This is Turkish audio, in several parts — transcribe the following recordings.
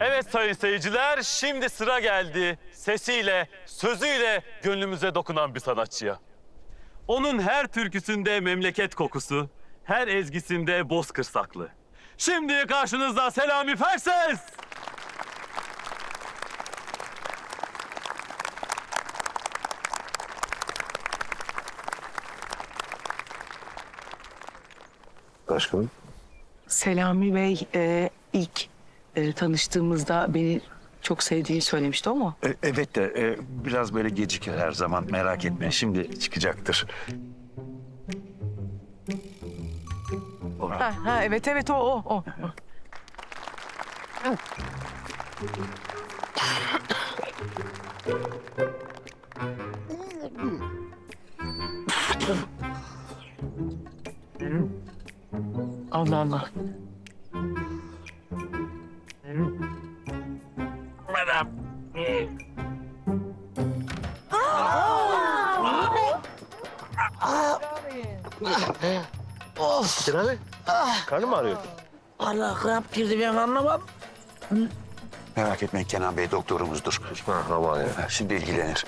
Evet sayın seyirciler, şimdi sıra geldi sesiyle, sözüyle gönlümüze dokunan bir sanatçıya. Onun her türküsünde memleket kokusu, her ezgisinde bozkır saklı. Şimdi karşınızda Selami Ferses. Başkanım. Selami Bey e, ilk e, tanıştığımızda beni çok sevdiğini söylemişti ama E, evet de e, biraz böyle gecikir her zaman merak etme. Şimdi çıkacaktır. ha, ha, evet evet o o o. Allah Allah. Sinan abi. Karnın mı ağrıyor? Allah kramp girdi ben anlamam. Merak etmeyin Kenan Bey doktorumuzdur. Aman ya. Şimdi ilgilenir.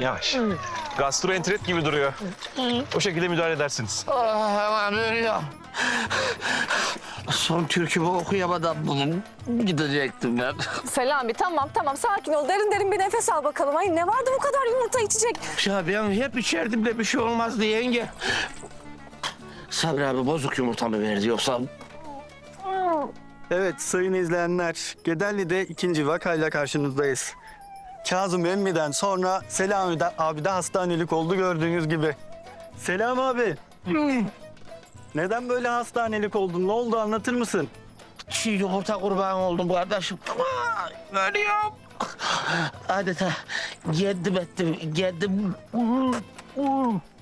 Yavaş. Gastroenterit gibi duruyor. O şekilde müdahale edersiniz. Ah, aman ölüyorum. Son türkümü okuyamadan bunu gidecektim ben. Selami tamam tamam sakin ol. Derin derin bir nefes al bakalım. Ay ne vardı bu kadar yumurta içecek? Ya ben hep içerdim de bir şey olmazdı yenge. Sabri abi bozuk yumurta mı verdi yoksa? Evet sayın izleyenler, Gedelli'de ikinci vakayla karşınızdayız. Kazım Emmi'den sonra Selami de, abi de hastanelik oldu gördüğünüz gibi. Selam abi. Neden böyle hastanelik oldun? Ne oldu anlatır mısın? Çiğ yumurta kurban oldum kardeşim. Aman, Ölüyorum. Adeta yendim ettim, yendim.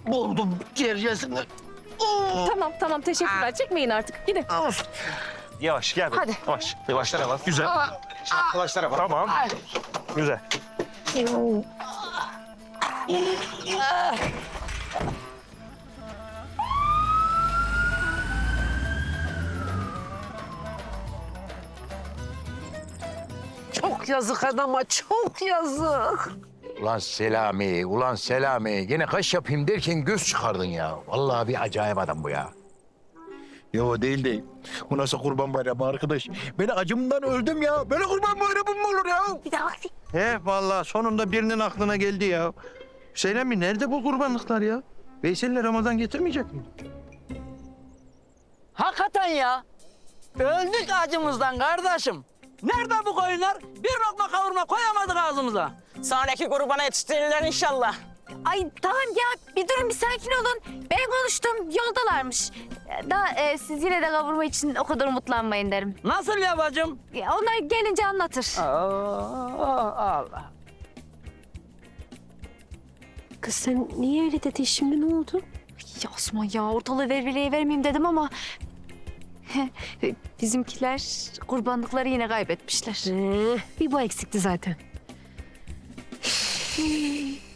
Buldum gerçesini. Tamam tamam teşekkürler. Çekmeyin artık. Gidin. Yavaş gel. Hadi. Yavaş. Yavaşlara bak. Güzel. Yavaşlara bak. Tamam. Güzel. Çok yazık adama, çok yazık. Ulan Selami, ulan Selami. Yine kaş yapayım derken göz çıkardın ya. Vallahi bir acayip adam bu ya. Ya o değil de. Bu nasıl kurban bayramı arkadaş? Ben acımdan öldüm ya. Böyle kurban bayramı mı olur ya? Bir daha He vallahi sonunda birinin aklına geldi ya. Selami nerede bu kurbanlıklar ya? Veysel'le Ramazan getirmeyecek mi? Hakikaten ya. Öldük acımızdan kardeşim. Nerede bu koyunlar? Bir lokma kavurma koyamadık ağzımıza. Sonraki grubana yetiştirirler inşallah. Ay tamam ya bir durun bir sakin olun. Ben konuştum yoldalarmış. Daha e, siz yine de kavurma için o kadar umutlanmayın derim. Nasıl yapacağım? Ya, onlar gelince anlatır. Allah Allah. Kız sen niye öyle dedin şimdi ne oldu? Ya Osman ya ortalığı verveleye vermeyeyim dedim ama... Bizimkiler kurbanlıkları yine kaybetmişler. Bir bu eksikti zaten.